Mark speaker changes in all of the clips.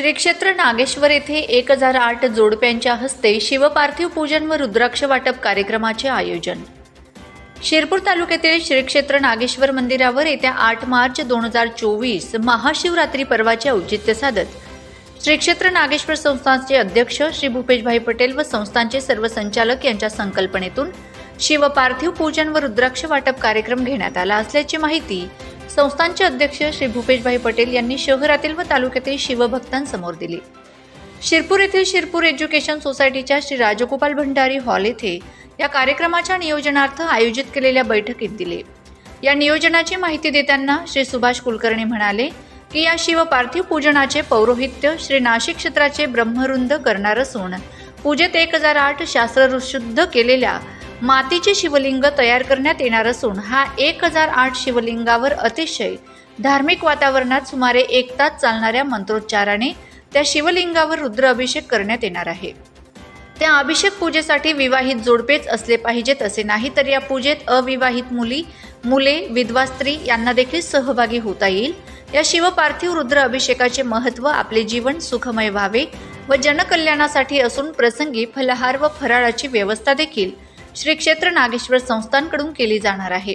Speaker 1: श्री क्षेत्र नागेश्वर येथे एक हजार आठ जोडप्यांच्या हस्ते शिवपार्थिव पूजन व रुद्राक्ष वाटप कार्यक्रमाचे आयोजन. शिरपूर तालुक्यातील श्री क्षेत्र नागेश्वर मंदिरावर येत्या आठ मार्च दोन हजार चोवीस महाशिवरात्री पर्वाचे औचित्य साधत श्री क्षेत्र नागेश्वर संस्थानचे अध्यक्ष श्री भूपेशभाई पटेल व संस्थानचे सर्व संचालक यांच्या संकल्पनेतून शिवपार्थिव पूजन व रुद्राक्ष वाटप कार्यक्रम घेण्यात आला असल्याची माहिती संस्थानचे अध्यक्ष श्री भूपेशभाई पटेल यांनी शहरातील व तालुक्यातील शिवभक्तांसमोर दिली. शिरपूर येथील शिरपूर एज्युकेशन सोसायटीच्या श्री राजगोपाल भंडारी हॉल येथे या कार्यक्रमाच्या नियोजनार्थ आयोजित केलेल्या बैठकीत दिले. या नियोजनाची माहिती देताना श्री सुभाष कुलकर्णी म्हणाले की या शिव पार्थिव पूजनाचे पौरोहित्य श्री नाशिक क्षेत्राचे ब्रह्मरुंद करणार असून पूजेत एक हजार आठ शास्त्रशुद्ध केलेल्या मातीचे शिवलिंग तयार करण्यात येणार असून हा एक हजार आठ शिवलिंगावर अतिशय धार्मिक वातावरणात सुमारे एक तास चालणाऱ्या मंत्रोच्चाराने त्या शिवलिंगावर रुद्र अभिषेक करण्यात येणार आहे. त्या अभिषेक पूजेसाठी विवाहित जोडपेच असले पाहिजेत असे नाही तर या पूजेत अविवाहित मुली मुले विधवा स्त्री यांना देखील सहभागी होता येईल. या शिवपार्थिव रुद्र अभिषेकाचे महत्त्व आपले जीवन सुखमय व्हावे व जनकल्याणासाठी असून प्रसंगी फलहार व फराळाची व्यवस्था देखील श्री क्षेत्र नागेश्वर संस्थांकडून केली जाणार आहे.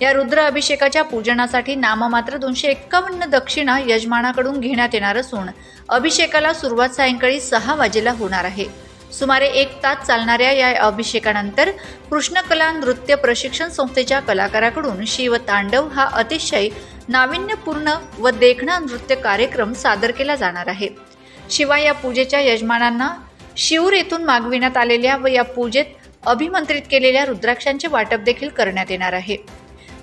Speaker 1: या रुद्र अभिषेकाच्या पूजनासाठी नाममात्र दोनशे एक्कावन्न दक्षिणा यजमानाकडून घेण्यात येणार असून अभिषेकाला सुरुवात सायंकाळी सहा वाजेला होणार आहे. सुमारे एक तास चालणाऱ्या या अभिषेकानंतर कृष्णकला नृत्य प्रशिक्षण संस्थेच्या कलाकाराकडून शिवतांडव हा अतिशय नाविन्यपूर्ण व देखणा नृत्य कार्यक्रम सादर केला जाणार आहे. शिवाय या पूजेच्या यजमानांना शिऊर येथून मागविण्यात आलेल्या व या पूजेत अभिमंत्रित केलेल्या रुद्राक्षांचे वाटप देखील करण्यात येणार आहे.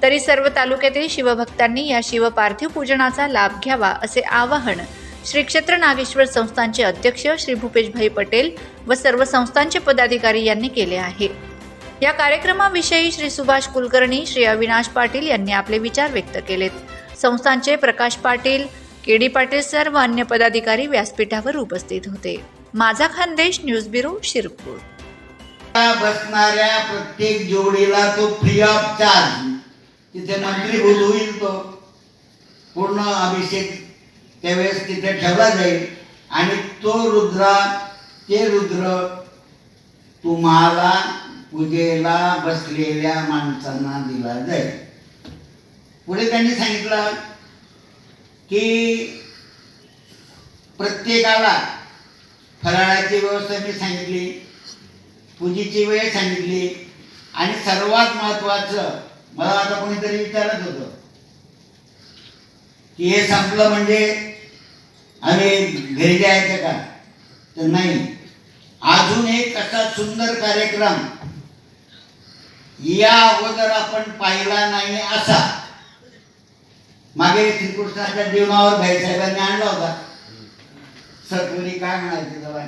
Speaker 1: तरी सर्व तालुक्यातील शिवभक्तांनी या शिवपार्थिव पूजनाचा लाभ घ्यावा असे आवाहन श्री क्षेत्र नागेश्वर संस्थानचे अध्यक्ष श्री भूपेशभाई पटेल व सर्व संस्थांचे पदाधिकारी यांनी केले आहे. या कार्यक्रमाविषयी श्री सुभाष कुलकर्णी श्री अविनाश पाटील यांनी आपले विचार व्यक्त केलेत. संस्थांचे Prakash Patil K D Patil sir व अन्य पदाधिकारी व्यासपीठावर उपस्थित होते. माझा खानदेश न्यूज ब्युरो शिरपूर.
Speaker 2: बसणाऱ्या प्रत्येक जोडीला तो फ्री ऑफ चार्ज तिथे मंत्रीभूत होईल तो. पूर्ण अभिषेक त्यावेळेस तिथे ठेवला जाईल. आणि तो रुद्रा ते रुद्र तुम्हाला पूजेला बसलेल्या माणसांना दिला जाईल. पुढे त्यांनी सांगितलं की प्रत्येकाला फराळाची व्यवस्था मी सांगितली. पूजेची वेळ सांगितली. आणि सर्वात महत्वाचं मला आता कोणीतरी विचारत होतं. की हे संपलं म्हणजे आम्ही घरी जायचं का? तर नाही. अजून एक असा सुंदर कार्यक्रम या अगोदर आपण पाहिला नाही असा. मागे श्रीकृष्णाच्या जीवनावर भाईसाहेबांनी आणला होता. सगळी काय म्हणायचे जवळ?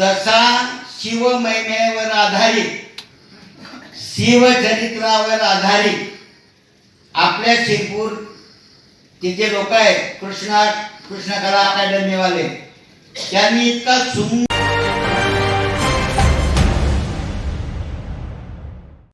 Speaker 2: तसा शिव महिमेवर आधारित शिवचरित्रावर आधारित आपल्या शिरपूर तिथे लोक आहेत कृष्णा कृष्णकला अकॅडमीवाले. त्यांनी इतका सुंदर